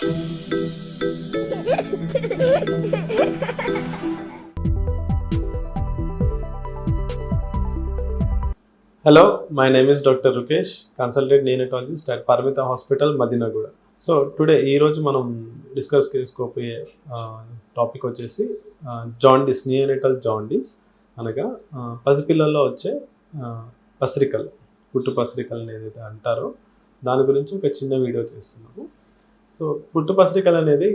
Hello my name is doctor Rukesh consultant neonatologist at Paramitha hospital Madinaguda so today ఈరోజు మనం discuss చేసుకోపోయే topic వచ్చేసి jaundice neonatal jaundice అనగా పసిపిల్లల్లో వచ్చే పసిరికలు పుట్టు పసిరికలు ఏదైతే అంటారో. దాని గురించి ఒక చిన్న వీడియో చేస్తున్నాము. సో పుట్టు పసిరికలు అనేది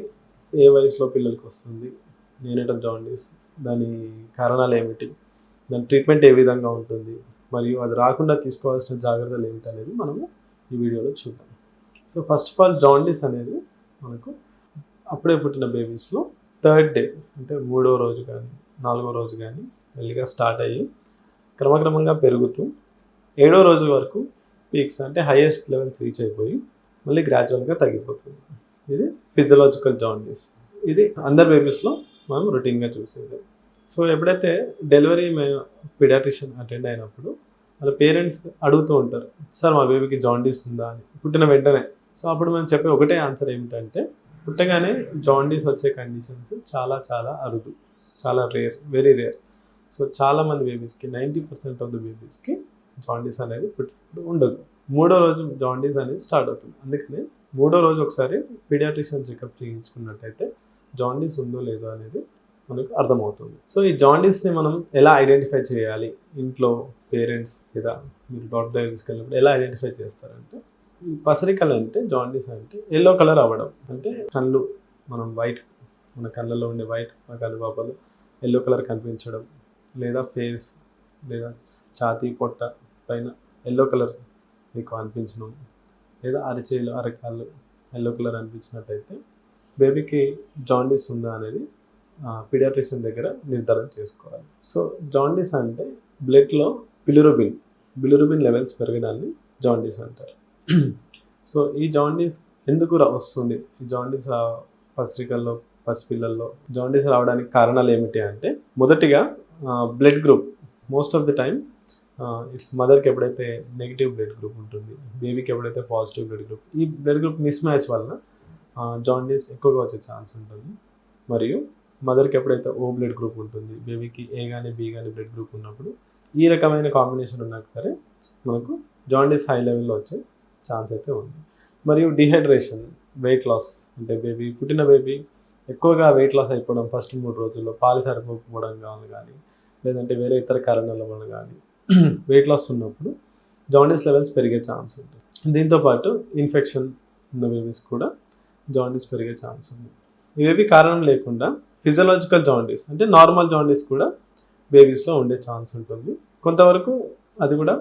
ఏ వయసులో పిల్లలకి వస్తుంది? నియోనటల్ జాండీస్ దాని కారణాలు ఏమిటి? దాని ట్రీట్మెంట్ ఏ విధంగా ఉంటుంది? మరియు అది రాకుండా తీసుకోవాల్సిన జాగ్రత్తలు ఏమిటి అనేది మనము ఈ వీడియోలో చూద్దాం. So first of all jaundice అనేది మనకు అప్పుడే పుట్టిన బేబీస్లో థర్డ్ డే అంటే మూడో రోజు కానీ నాలుగో రోజు కానీ మెల్లిగా స్టార్ట్ అయ్యి క్రమక్రమంగా పెరుగుతూ ఏడో రోజు వరకు పీక్స్ అంటే హైయెస్ట్ లెవెల్స్ రీచ్ అయిపోయి మళ్ళీ గ్రాడ్యువల్గా తగ్గిపోతుంది. ఇది ఫిజియలాజికల్ జాండీస్ ఇది అందర్ బేబీస్లో మనం రొటీన్గా చూసేది. సో ఎప్పుడైతే డెలివరీ మేము పిడాట్రిషియన్ అటెండ్ అయినప్పుడు వాళ్ళ పేరెంట్స్ అడుగుతూ ఉంటారు సార్ మా బేబీకి జాండీస్ ఉందా? అని. పుట్టిన వెంటనే. సో అప్పుడు మనం చెప్పే ఒకటే ఆన్సర్ ఏమిటంటే పుట్టగానే జాండీస్ వచ్చే కండిషన్స్ చాలా చాలా అరుదు. చాలా రేర్ వెరీ రేర్ సో చాలా మంది బేబీస్కి నైంటీ పర్సెంట్ ఆఫ్ ద బేబీస్కి జాండీస్ అనేది పుట్టినప్పుడు ఉండదు. మూడో రోజు జాండీస్ అనేది స్టార్ట్ అవుతుంది. అందుకని మూడో రోజు ఒకసారి పీడియాట్రిషియన్ చెకప్ చేయించుకున్నట్టయితే జాండీస్ ఉందో లేదో అనేది మనకు అర్థమవుతుంది. సో ఈ జాండీస్ని మనం ఎలా ఐడెంటిఫై చేయాలి? ఇంట్లో పేరెంట్స్ లేదా మీరు డాక్టర్ దగ్గర తీసుకెళ్ళినప్పుడు ఎలా ఐడెంటిఫై చేస్తారంటే ఈ పసరికలు అంటే జాండీస్ అంటే ఎల్లో కలర్ అవ్వడం. అంటే కళ్ళు మనం వైట్ మన కళ్ళలో ఉండే వైట్ మన కళ్ళు పాపలు ఎల్లో కలర్ కనిపించడం. లేదా ఫేస్ లేదా ఛాతీ పొట్ట పైన ఎల్లో కలర్ మీకు అనిపించడం లేదా అరచేలు అరకాళ్ళు ఎల్లో కలర్ అనిపించినట్టయితే బేబీకి జాండీస్ ఉందా అనేది పీడియాట్రిషియన్ దగ్గర నిర్ధారణ చేసుకోవాలి. సో జాండీస్ అంటే బ్లడ్లో బిలిరుబిన్ బిలిరుబిన్ లెవెల్స్ పెరగడాన్ని జాండీస్ అంటారు. సో ఈ జాండీస్ ఎందుకు వస్తుంది? ఈ జాండీస్ పసిరికల్లో పసిపిల్లల్లో జాండీస్ రావడానికి కారణాలు ఏమిటి అంటే మొదటిగా blood group most of the time it's మదర్కి ఎప్పుడైతే నెగిటివ్ బ్లడ్ గ్రూప్ ఉంటుంది బేబీకి ఎప్పుడైతే పాజిటివ్ బ్లడ్ గ్రూప్ ఈ బ్లడ్ గ్రూప్ మిస్ మ్యాచ్ వలన జాండీస్ ఎక్కువగా వచ్చే ఛాన్స్ ఉంటుంది. మరియు మదర్కి ఎప్పుడైతే ఓ బ్లడ్ గ్రూప్ ఉంటుంది బేబీకి ఏ కానీ బి కానీ బ్లడ్ గ్రూప్ ఉన్నప్పుడు ఈ రకమైన కాంబినేషన్ ఉన్నా సరే మనకు జాండీస్ హై లెవెల్లో వచ్చే ఛాన్స్ అయితే ఉంది. మరియు డిహైడ్రేషన్ వెయిట్ లాస్ అంటే బేబీ పుట్టిన బేబీ ఎక్కువగా వెయిట్ లాస్ అయిపోవడం ఫస్ట్ మూడు రోజుల్లో పాలు సరిపోకపోవడం కావాలి కానీ లేదంటే వేరే ఇతర కారణాల వల్ల కానీ వెయిట్ లాస్ ఉన్నప్పుడు జాండీస్ లెవెల్స్ పెరిగే ఛాన్స్ ఉంటుంది దీంతోపాటు ఇన్ఫెక్షన్ ఉన్న బేబీస్ కూడా జాండీస్ పెరిగే ఛాన్స్ ఉంది. ఇవేవి కారణం లేకుండా ఫిజియలాజికల్ జాండీస్ అంటే నార్మల్ జాండీస్ కూడా బేబీస్లో ఉండే ఛాన్స్ ఉంటుంది. కొంతవరకు అది కూడా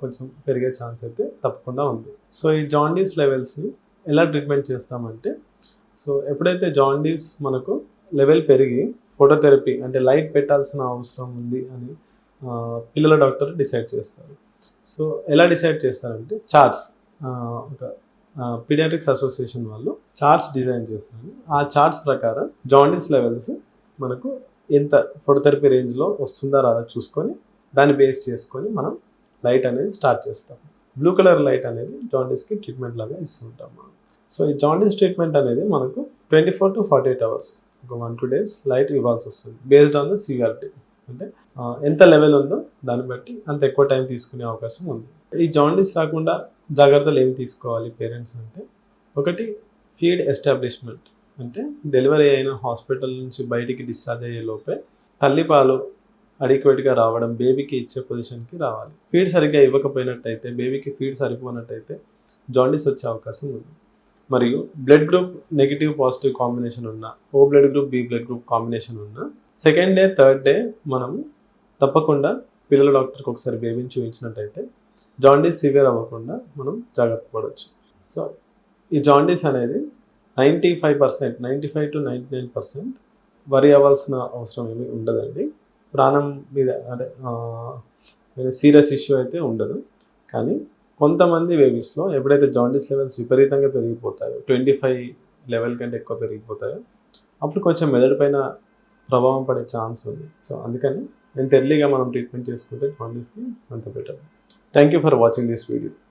కొంచెం పెరిగే ఛాన్స్ అయితే తప్పకుండా ఉంది. సో ఈ జాండీస్ లెవెల్స్ని ఎలా ట్రీట్మెంట్ చేస్తామంటే సో ఎప్పుడైతే జాండీస్ మనకు లెవెల్ పెరిగి ఫోటోథెరపీ అంటే లైట్ పెట్టాల్సిన అవసరం ఉంది అని పిల్లల డాక్టర్ డిసైడ్ చేస్తారు. సో ఎలా డిసైడ్ చేస్తారంటే చార్ట్స్ ఒక పీడియాట్రిక్స్ అసోసియేషన్ వాళ్ళు చార్ట్స్ డిజైన్ చేస్తారు. ఆ చార్ట్స్ ప్రకారం జాండీస్ లెవెల్స్ మనకు ఎంత ఫోటోథెరపీ రేంజ్లో వస్తుందా రాదా చూసుకొని దాన్ని బేస్ చేసుకొని మనం లైట్ అనేది స్టార్ట్ చేస్తాం. బ్లూ కలర్ లైట్ అనేది జాండీస్కి ట్రీట్మెంట్ లాగా ఇస్తుంటాం మనం. సో ఈ జాండీస్ ట్రీట్మెంట్ అనేది మనకు twenty four to forty eight hours ఒక వన్ టూ డేస్ లైట్ ఇవ్వాల్సి వస్తుంది బేస్డ్ ఆన్ ద సివియారిటీ. అంటే ఎంత లెవెల్ ఉందో దాన్ని బట్టి అంత ఎక్కువ టైం తీసుకునే అవకాశం ఉంది. ఈ జాండీస్ రాకుండా జాగ్రత్తలు ఏమి తీసుకోవాలి పేరెంట్స్ అంటే? ఒకటి ఫీడ్ ఎస్టాబ్లిష్మెంట్ అంటే డెలివరీ అయిన హాస్పిటల్ నుంచి బయటికి డిశ్చార్జ్ అయ్యే లోపే తల్లిపాలు అడిక్వేట్గా రావడం బేబీకి ఇచ్చే పొజిషన్కి రావాలి. ఫీడ్ సరిగ్గా ఇవ్వకపోయినట్టయితే బేబీకి ఫీడ్ సరిపోనట్టయితే జాండీస్ వచ్చే అవకాశం ఉంది. మరియు blood group negative positive combination ఉన్న O blood group B blood group combination ఉన్న సెకండ్ డే థర్డ్ డే మనము తప్పకుండా పిల్లల డాక్టర్కి ఒకసారి బేబీని చూపించినట్టయితే జాండీస్ సివియర్ అవ్వకుండా మనం జాగ్రత్త పడవచ్చు. సో ఈ జాండీస్ అనేది ninety five percent ninety five to ninety nine percent వరి అవ్వాల్సిన అవసరం ఏమి ఉండదండి. ప్రాణం మీద అంటే సీరియస్ ఇష్యూ అయితే ఉండదు. కానీ కొంతమంది బేబీస్లో ఎప్పుడైతే జాండీస్ లెవెల్స్ విపరీతంగా పెరిగిపోతాయో ట్వంటీ ఫైవ్ లెవెల్ కంటే ఎక్కువ పెరిగిపోతాయో అప్పుడు కొంచెం మెదడు పైన ప్రభావం పడే ఛాన్స్ ఉంది. సో అందుకని ఎంత ఎర్లీగా మనం ట్రీట్మెంట్ చేసుకుంటే జాండీస్కి అంత better thank you for watching this video